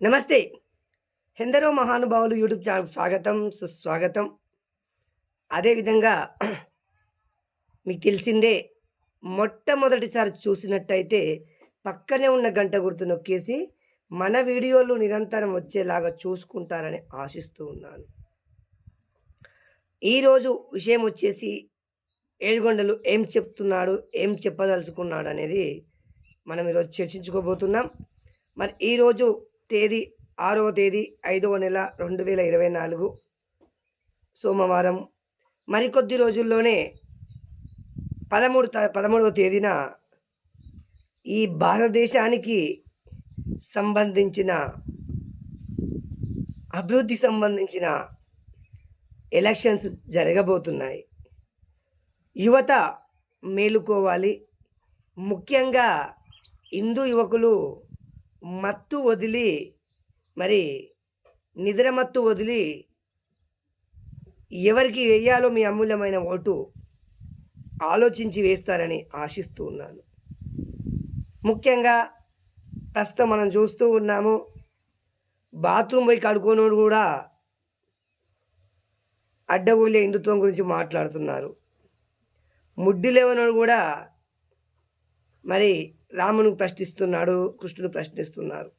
నమస్తే. ఎందరో మహానుభావులు యూట్యూబ్ ఛానల్ స్వాగతం సుస్వాగతం. అదేవిధంగా మీకు తెలిసిందే మొట్టమొదటిసారి చూసినట్టయితే పక్కనే ఉన్న గంట గుర్తు నొక్కేసి మన వీడియోలు నిరంతరం వచ్చేలాగా చూసుకుంటారని ఆశిస్తూ ఉన్నాను. ఈరోజు విషయం వచ్చేసి ఏడుగొండలు ఏం చెప్తున్నాడు ఏం చెప్పదలుచుకున్నాడు అనేది మనం ఈరోజు చర్చించుకోబోతున్నాం. మరి ఈరోజు తేదీ ఆరవ తేదీ ఐదవ నెల రెండు వేల ఇరవై నాలుగు సోమవారం. మరికొద్ది రోజుల్లోనే పదమూడు త- పదమూడవ తేదీన ఈ భారతదేశానికి సంబంధించిన అభివృద్ధి సంబంధించిన ఎలక్షన్స్ జరగబోతున్నాయి. యువత మేలుకోవాలి. ముఖ్యంగా హిందూ యువకులు మత్తు వదిలి మరి నిద్ర మత్తు వదిలి ఎవరికి వేయాలో మీ అమూల్యమైన ఓటు ఆలోచించి వేస్తారని ఆశిస్తూ ఉన్నాను. ముఖ్యంగా ప్రస్తుతం మనం చూస్తూ ఉన్నాము బాత్రూమ్ పోయి కడుకోనోడు కూడా అడ్డగోలే హిందుత్వం గురించి మాట్లాడుతున్నారు. ముడ్డి లేవనోడు కూడా మరి రాముని ప్రశ్నిస్తున్నాడు కృష్ణుడు ప్రశ్నిస్తున్నారు.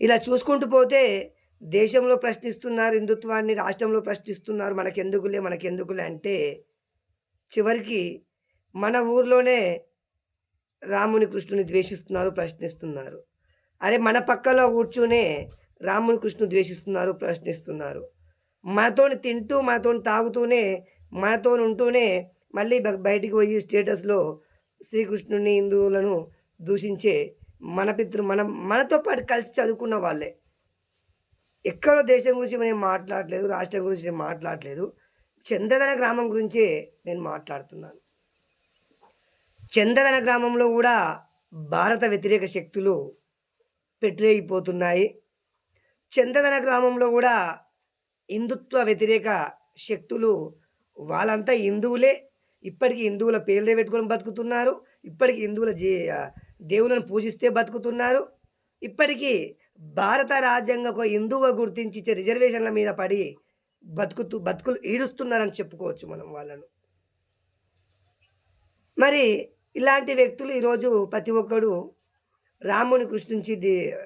ఇలా చూసుకుంటూ పోతే దేశంలో ప్రశ్నిస్తున్నారు హిందుత్వాన్ని రాష్ట్రంలో ప్రశ్నిస్తున్నారు మనకెందుకులే మనకెందుకులే అంటే చివరికి మన ఊర్లోనే రాముని కృష్ణుని ద్వేషిస్తున్నారు ప్రశ్నిస్తున్నారు. అరే మన పక్కలో కూర్చునే రాముని కృష్ణుని ద్వేషిస్తున్నారు ప్రశ్నిస్తున్నారు. మనతోని తింటూ మనతోని తాగుతూనే మనతో ఉంటూనే మళ్ళీ బయటికి పోయి స్టేటస్లో శ్రీకృష్ణుని హిందువులను దూషించే మన పితృ మనం మనతో పాటు కలిసి చదువుకున్న వాళ్ళే. ఎక్కడో దేశం గురించి నేను మాట్లాడలేదు రాష్ట్రం గురించి నేను మాట్లాడలేదు. చందదన గ్రామం గురించే నేను మాట్లాడుతున్నాను. చందదన గ్రామంలో కూడా భారత వ్యతిరేక శక్తులు పెట్టిపోతున్నాయి చందదన గ్రామంలో కూడా హిందుత్వ వ్యతిరేక శక్తులు వాళ్ళంతా హిందువులే. ఇప్పటికీ హిందువుల పేర్లే పెట్టుకొని బతుకుతున్నారు. ఇప్పటికీ హిందువుల జీ దేవులను పూజిస్తే బతుకుతున్నారు. ఇప్పటికీ భారత రాజ్యాంగం ఒక హిందువుగా గుర్తించి రిజర్వేషన్ల మీద పడి బతుకుతూ బతుకులు ఈడుస్తున్నారని చెప్పుకోవచ్చు మనం వాళ్ళను. మరి ఇలాంటి వ్యక్తులు ఈరోజు ప్రతి ఒక్కడు రాముని కృష్ణించి దే-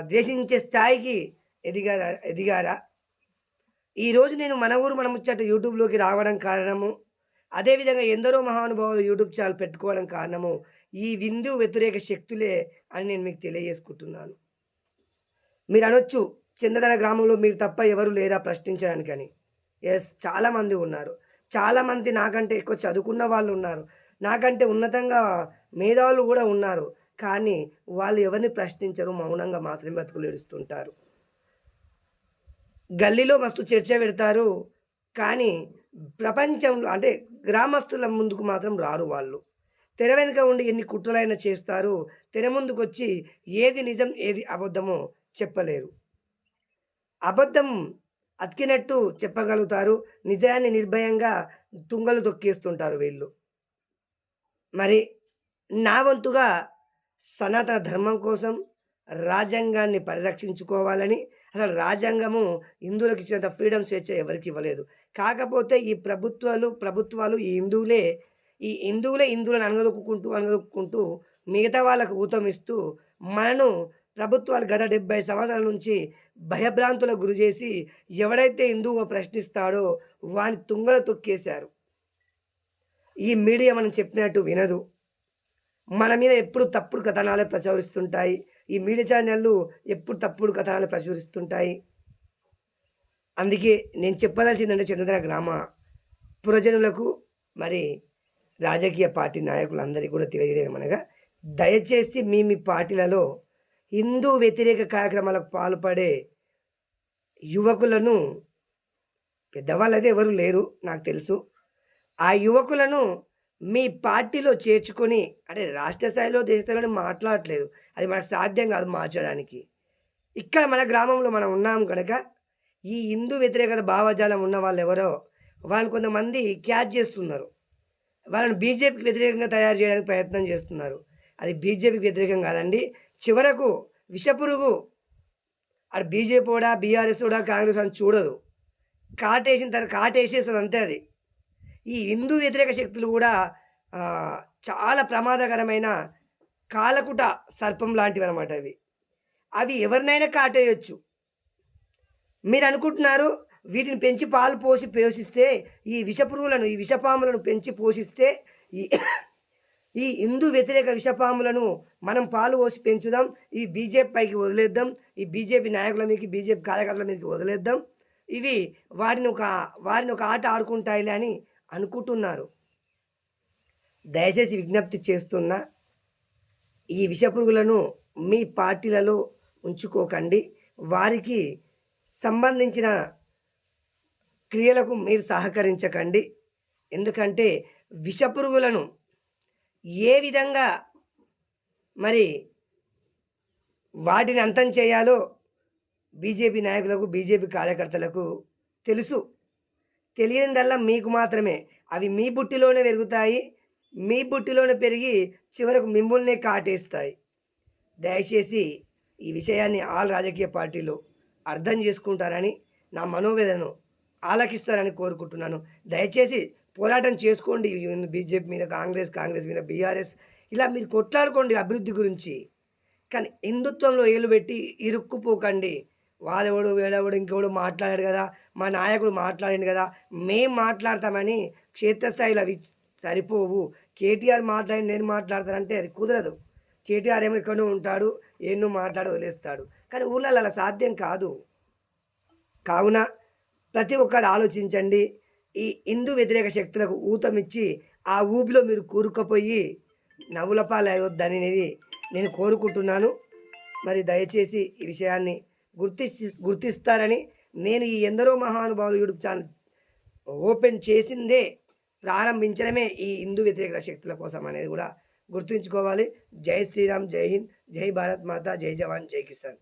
ద్వేషించే స్థాయికి ఎదిగారా ఎదిగారా? ఈరోజు నేను మన ఊరు మన ముచ్చట యూట్యూబ్లోకి రావడం కారణము అదేవిధంగా ఎందరో మహానుభావులు యూట్యూబ్ ఛానల్ పెట్టుకోవడం కారణము ఈ విందు వ్యతిరేక శక్తులే అని నేను మీకు తెలియజేసుకుంటున్నాను. మీరు అనొచ్చు చంద్రధన గ్రామంలో మీరు తప్ప ఎవరు లేరా ప్రశ్నించడానికని. ఎస్ చాలామంది ఉన్నారు. చాలామంది నాకంటే ఎక్కువ చదువుకున్న వాళ్ళు ఉన్నారు. నాకంటే ఉన్నతంగా మేధావులు కూడా ఉన్నారు. కానీ వాళ్ళు ఎవరిని ప్రశ్నించరు మౌనంగా మాత్రమే బతుకులు ఏడుస్తుంటారు. గల్లీలో మస్తు చర్చ పెడతారు. కానీ ప్రపంచంలో అంటే గ్రామస్తుల ముందుకు మాత్రం రారు వాళ్ళు. తెర వెనుక ఉండి ఎన్ని కుట్రలైనా చేస్తారు తెర ముందుకు వచ్చి ఏది నిజం ఏది అబద్ధమో చెప్పలేరు. అబద్ధం అతికినట్టు చెప్పగలుగుతారు. నిజాన్ని నిర్భయంగా తుంగలు తొక్కేస్తుంటారు వీళ్ళు. మరి నా వంతుగా సనాతన ధర్మం కోసం రాజ్యాంగాన్ని పరిరక్షించుకోవాలని అసలు రాజ్యాంగము హిందువులకు ఇచ్చినంత ఫ్రీడమ్ స్వేచ్ఛ ఎవరికి ఇవ్వలేదు. కాకపోతే ఈ ప్రభుత్వాలు ప్రభుత్వాలు ఈ హిందువులే ఈ హిందువులే హిందువులను అనగదొక్కుంటూ అనగదొక్కుంటూ మిగతా వాళ్ళకు ఊతమిస్తూ మనను ప్రభుత్వాలు గత డెబ్బై సంవత్సరాల నుంచి భయభ్రాంతులకు గురి చేసి ఎవడైతే హిందువు ప్రశ్నిస్తాడో వాని తుంగలు తొక్కేశారు. ఈ మీడియా మనం చెప్పినట్టు వినదు. మన మీద ఎప్పుడు తప్పుడు కథనాలే ప్రచురిస్తుంటాయి. ఈ మీడియా ఛానళ్ళు ఎప్పుడు తప్పుడు కథనాలు ప్రచురిస్తుంటాయి. అందుకే నేను చెప్పదలసిందంటే చంద్రధర గ్రామ పురజనులకు మరి రాజకీయ పార్టీ నాయకులందరికీ కూడా తెలియజేయడం అనగా దయచేసి మీ మీ పార్టీలలో హిందూ వ్యతిరేక కార్యక్రమాలకు పాల్పడే యువకులను పెద్దవాళ్ళైతే ఎవరు లేరు నాకు తెలుసు. ఆ యువకులను మీ పార్టీలో చేర్చుకొని అంటే రాష్ట్ర స్థాయిలో దేశ స్థాయిలో మాట్లాడట్లేదు. అది మనకు సాధ్యం కాదు మార్చడానికి ఇక్కడ మన గ్రామంలో మనం ఉన్నాం కనుక ఈ హిందూ వ్యతిరేకత భావజాలం ఉన్న వాళ్ళు ఎవరో వాళ్ళని కొంతమంది క్యాచ్ చేస్తున్నారు. వాళ్ళని బీజేపీకి వ్యతిరేకంగా తయారు చేయడానికి ప్రయత్నం చేస్తున్నారు. అది బీజేపీకి వ్యతిరేకం కాదండి. చివరకు విషపురుగు అది బీజేపీ కూడా బీఆర్ఎస్ కూడా కాంగ్రెస్ అని చూడదు. కాటేసిన తర్వాత కాటేసేస్తుంది అంతే అది. ఈ హిందూ వ్యతిరేక శక్తులు కూడా చాలా ప్రమాదకరమైన కాలకుట సర్పం లాంటివి అనమాట అవి. అవి ఎవరినైనా కాటేయచ్చు. మీరు అనుకుంటున్నారు వీటిని పెంచి పాలు పోసి పోషిస్తే ఈ విషపురుగులను ఈ విషపాములను పెంచి పోషిస్తే ఈ ఈ హిందూ వ్యతిరేక విషపాములను మనం పాలు పోసి పెంచుదాం ఈ బీజేపీ పైకి వదిలేద్దాం ఈ బీజేపీ నాయకుల మీదకి బీజేపీ కార్యకర్తల మీదకి వదిలేద్దాం. ఇవి వారిని ఒక వారిని ఒక ఆట ఆడుకుంటాయిలే అని అనుకుంటున్నారు. దయచేసి విజ్ఞప్తి చేస్తున్న ఈ విషపురుగులను మీ పార్టీలలో ఉంచుకోకండి. వారికి సంబంధించిన క్రియలకు మీరు సహకరించకండి. ఎందుకంటే విషపురుగులను ఏ విధంగా మరి వాటిని అంతం చేయాలో బీజేపీ నాయకులకు బీజేపీ కార్యకర్తలకు తెలుసు. తెలియనిదల్లా మీకు మాత్రమే. అవి మీ బుట్టిలోనే పెరుగుతాయి. మీ బుట్టిలోనే పెరిగి చివరకు మిమ్మల్నే కాటేస్తాయి. దయచేసి ఈ విషయాన్ని ఆల్ రాజకీయ పార్టీలు అర్థం చేసుకుంటారని నా మనోవేదనను ఆలకిస్తారని కోరుకుంటున్నాను. దయచేసి పోరాటం చేసుకోండి. బీజేపీ మీద కాంగ్రెస్ కాంగ్రెస్ మీద బీఆర్ఎస్ ఇలా మీరు కొట్లాడుకోండి అభివృద్ధి గురించి. కానీ హిందుత్వంలో ఏలు పెట్టి ఇరుక్కుపోకండి. వాడెవడు వేడెవడు ఇంకెవడు మాట్లాడాడు కదా మా నాయకుడు మాట్లాడిండు కదా మేం మాట్లాడతామని క్షేత్రస్థాయిలో అవి సరిపోవు. కేటీఆర్ మాట్లాడి నేను మాట్లాడతానంటే అది కుదరదు. కేటీఆర్ ఏమో ఎక్కడో ఉంటాడు ఎన్నో మాట్లాడి వదిలేస్తాడు. కానీ ఊళ్ళలో అలా సాధ్యం కాదు. కావున ప్రతి ఒక్కరు ఆలోచించండి. ఈ హిందూ వ్యతిరేక శక్తులకు ఊతమిచ్చి ఆ ఊపిలో మీరు కూరుకుపోయి నవ్వులపాలు పాలయ్యొద్దనేది నేను కోరుకుంటున్నాను. మరి దయచేసి ఈ విషయాన్ని గుర్తి గుర్తిస్తారని నేను ఈ ఎందరో మహానుభావులు యూట్యూబ్ ఛానల్ ఓపెన్ చేసిందే ప్రారంభించడమే ఈ హిందూ వ్యతిరేక శక్తుల కోసం అనేది కూడా గుర్తుంచుకోవాలి. జై శ్రీరామ్ జై హింద్ జై భారత్ మాత జై జవాన్ జై కిసాన్.